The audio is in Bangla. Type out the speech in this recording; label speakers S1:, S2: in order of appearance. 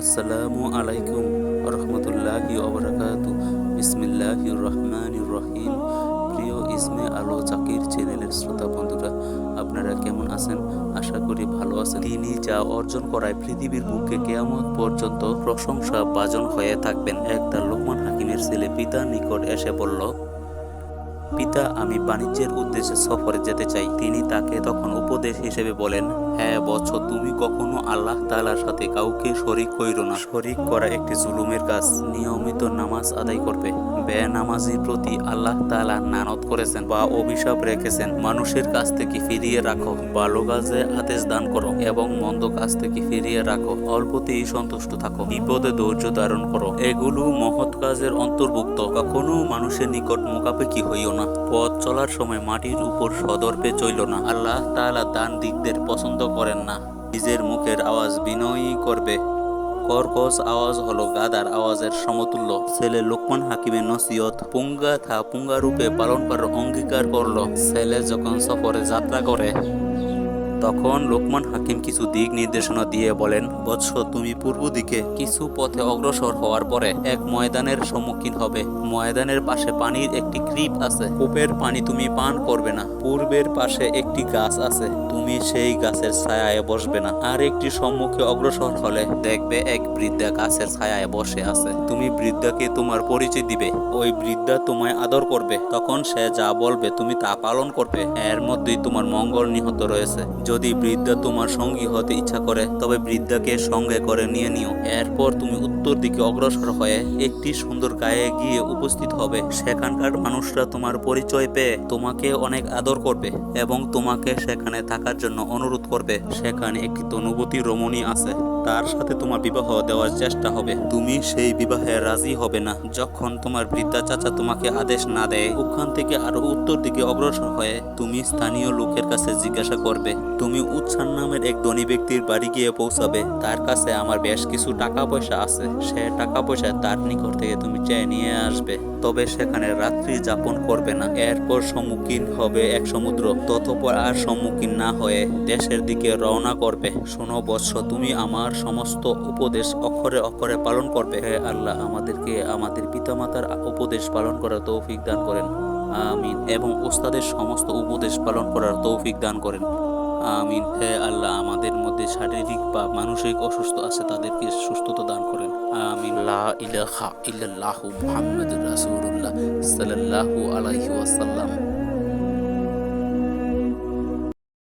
S1: আসসালামু আলাইকুম রহমতুল্লাহি ওবরাকাত বিসমিল্লাহ রহমান রহিম। প্রিয় ইসমে আলো জাকির চ্যানেলের শ্রোতা বন্ধুরা, আপনারা কেমন আছেন? আশা করি ভালো আছেন। তিনি যা অর্জন করায় পৃথিবীর বুকে কেয়ামত পর্যন্ত প্রশংসা বাজন হয়ে থাকবেন। একটা লোকমান হাকিমের ছেলে পিতার নিকট এসে বলল পিতা, আমি বাণিজ্যের উদ্দেশ্যে সফরে যেতে চাই। তিনি তাকে তখন উপদেশ হিসেবে বলেন হ্যাঁ বৎস, তুমি কখনো আল্লাহ তালার সাথে কাউকে শরিক কইরো না। শরিক করা একটি জুলুমের কাজ। নিয়মিত নামাজ আদায় করবে। বেনামাজির প্রতি আল্লাহ তাআলা নানত করেছেন বা অভিশাপ রেখেছেন। মানুষের কাছ থেকে ফিরিয়ে রাখো। ভালো কাজে আদেশ দান করো এবং মন্দ কাজ থেকে ফিরিয়ে রাখো। অল্পতেই সন্তুষ্ট থাকো। বিপদে ধৈর্য ধারণ করো। এগুলো মহৎ কাজের অন্তর্ভুক্ত। কখনো মানুষের নিকট মুখাপেক্ষি হইও না। পথ চলার সময় মাটির উপর সদর্পে চইল না। আল্লাহ তালা দান দিকদের পছন্দ করেন না। নিজের মুখের আওয়াজ বিনয়ী করবে। কর্কশ আওয়াজ হলো গাদার আওয়াজের সমতুল্য। ছেলে লোকমান হাকিমের নসিয়ত পুঙ্গা থা পুঙ্গা রূপে পালন করার অঙ্গীকার করল। ছেলে যখন সফরে যাত্রা করে তখন লোকমান হাকিম কিছু দিক নির্দেশনা দিয়ে বলেন, বৎস, তুমি পূর্ব দিকে কিছু পথে অগ্রসর হওয়ার পরে এক ময়দানের সম্মুখীন হবে। ময়দানের পাশে পানির একটি ক্রিপ আছে। কূপের পানি তুমি পান করবে না। পূর্বের পাশে একটি গাছ আছে। তুমি সেই গাছের ছায়ায় বসবে না। আর একটি সম্মুখে অগ্রসর হলে দেখবে এক বৃদ্ধা গাছের ছায়ায় বসে আছে। তুমি বৃদ্ধাকে তোমার পরিচয় দিবে। ওই বৃদ্ধা তোমায় আদর করবে। তখন সে যা বলবে তুমি তা পালন করবে। এর মধ্যেই তোমার মঙ্গল নিহত রয়েছে। যদি বৃদ্ধা তোমার সঙ্গী হতে ইচ্ছা করে, তবে বৃদ্ধাকে সঙ্গে করে নিয়ে নিও। এরপর তুমি উত্তর দিকে অগ্রসর হয়ে একটি সুন্দর গায়ে গিয়ে উপস্থিত হবে। সেখানকার মানুষরা তোমার পরিচয় পেয়ে তোমাকে অনেক আদর করবে এবং তোমাকে সেখানে থাকার জন্য অনুরোধ করবে। সেখানে একটি তনুভূতি রমণী আছে, তার সাথে তোমার বিবাহ দেওয়ার চেষ্টা হবে। তুমি সেই বিবাহে রাজি হবে না। যখন তোমার বৃদ্ধা চাচা তোমাকে আদেশ না দেয়, ওখান থেকে আরও উত্তর দিকে অগ্রসর হয়ে তুমি স্থানীয় লোকের কাছে জিজ্ঞাসা করবে। তুমি উৎসান নামের এক ধনী ব্যক্তির বাড়ি গিয়ে পৌঁছাবে। তার কাছে আমার বেশ কিছু টাকা পয়সা আছে। সে টাকা পয়সা তার নিকট থেকে তুমি চেয়ে নিয়ে আসবে। তবে সেখানে রাত্রি যাপন করবে না। এরপর সম্মুখীন হবে এক সমুদ্র। ততপর আর সম্মুখীন না হয়ে দেশের দিকে রওনা করবে। শোনো বৎস, তুমি আমার সমস্ত উপদেশ অক্ষরে অক্ষরে পালন করবে। হে আল্লাহ, আমাদেরকে আমাদের পিতামাতার উপদেশ পালন করার তৌফিক দান করেন। আমিন। এবং ওস্তাদের সমস্ত উপদেশ পালন করার তৌফিক দান করেন। আমিন। হে আল্লাহ, আমাদের মধ্যে শারীরিক বা মানসিক অসুস্থ আছে, তাদেরকে সুস্থতা দান করেন। আমিন। লা ইলাহা ইল্লাল্লাহু মুহাম্মাদুর রাসূলুল্লাহ সাল্লাল্লাহু আলাইহি ওয়াসাল্লাম।